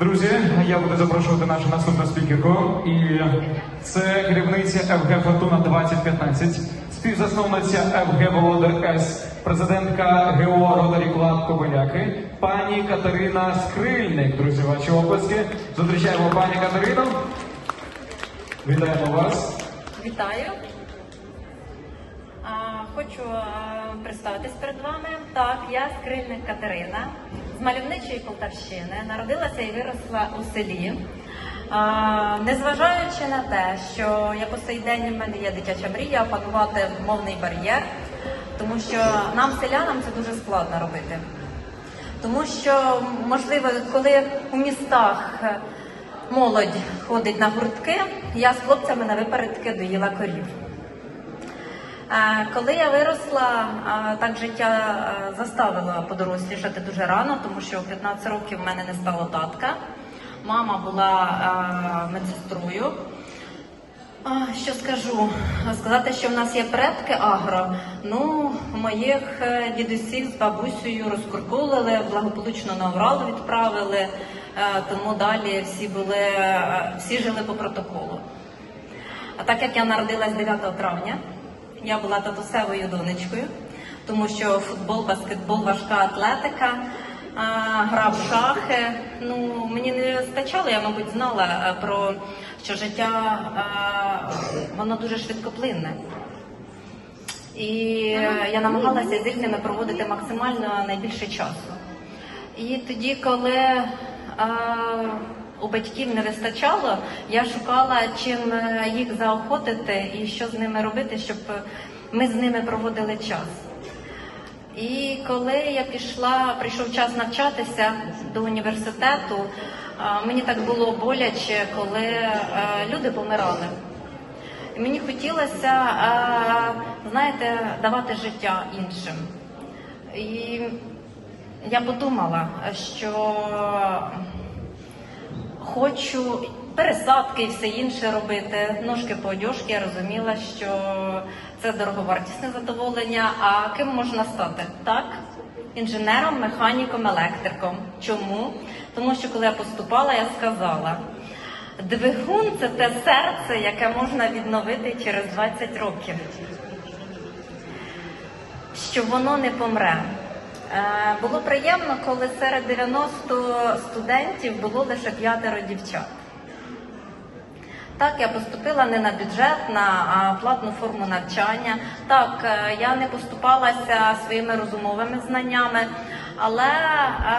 Друзі, я буду запрошувати нашу наступну спікерку. І це керівниця ФГ Фортуна 2015, співзасновниця ФГ Володар С, президентка ГО Ротарі Клаб Кобиляки, пані Катерина Скрильник. Друзі, ваші оплески. Зустрічаємо пані Катерину. Вітаємо вас. Вітаю. А, Хочу а, представитись перед вами. Так, я скрильник Катерина з мальовничої Полтавщини. Народилася і виросла у селі. А, Незважаючи на те, що я по сей день в мене є дитяча мрія опанувати мовний бар'єр, тому що нам, селянам, це дуже складно робити. Тому що, можливо, коли у містах молодь ходить на гуртки, я з хлопцями на випередки доїла корів. Коли я виросла, так життя заставило подорослішати дуже рано, тому що у 15 років в мене не стало татка. Мама була медсестрою. Що скажу? Сказати, що в нас є предки агро. Ну, моїх е, дідусів з бабусею розкуркулили, благополучно на Урал відправили, е, тому далі всі були, е, всі жили по протоколу. А так як я народилась 9 травня, я була татусевою донечкою, тому що футбол, баскетбол, важка атлетика, гра в шахи. Ну, мені не вистачало, я, мабуть, знала е, про що життя е, воно дуже швидкоплинне. І я намагалася з різними проводити максимально найбільше часу. І тоді, коли е, у батьків не вистачало, я шукала чим е, їх заохотити і що з ними робити, щоб ми з ними проводили час. І коли я пішла, прийшов час навчатися до університету, мені так було боляче, коли е, люди помирали. Мені хотілося, е, знаєте, давати життя іншим. І я подумала, що хочу пересадки і все інше робити. Ножки по одежки, я розуміла, що це дороговартісне задоволення. А ким можна стати? Так, інженером, механіком, електриком. Чому? Тому що коли я поступала, я сказала. Двигун це те серце, яке можна відновити через 20 років, що воно не помре. Е, Було приємно, коли серед 90 студентів було лише п'ятеро дівчат. Так, я поступила не на бюджет, на платну форму навчання. Так, е, я не поступалася своїми розумовими знаннями, але е,